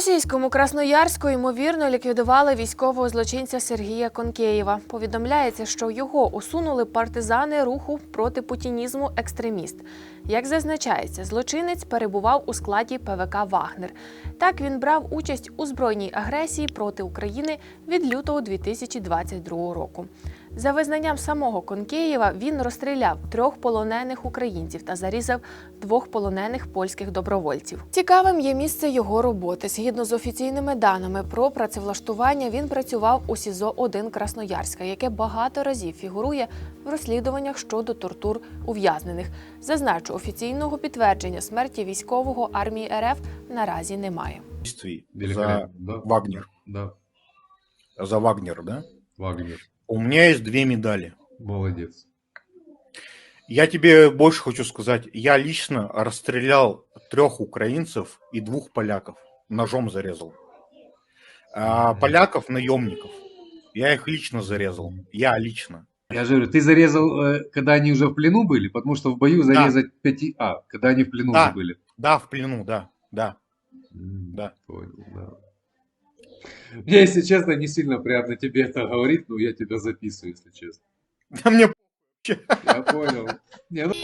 російському Красноярську ймовірно ліквідували військового злочинця Сергія Конкеєва. Повідомляється, що його усунули партизани руху проти путінізму екстреміст. Як зазначається, злочинець перебував у складі ПВК Вагнер. Так він брав участь у збройній агресії проти України від лютого 2022 року. За визнанням самого Конкеєва, він розстріляв трьох полонених українців та зарізав двох полонених польських добровольців. Цікавим є місце його роботи. Згідно з офіційними даними про працевлаштування, він працював у СІЗО 1 Красноярська, яке багато разів фігурує в розслідуваннях щодо тортур ув'язнених. Зазначу, офіційного підтвердження смерті військового армії РФ наразі немає. за. Вагнер. Да, За Вагнер, да? Вагнер. У меня есть две медали. Молодец. Я тебе больше хочу сказать. Я лично расстрелял трех украинцев и двух поляков. Ножом зарезал. А поляков наемников. Я их лично зарезал. Я лично. Я же говорю, ты зарезал, э, когда они уже в плену были, потому что в бою зарезать пяти... А, когда они в плену Да. были. Да, в плену, да, да. М, Да. Понял, да. Мне, если честно, не сильно приятно тебе это говорить, но я тебя записываю, если честно. Да мне Я понял. Не, ну,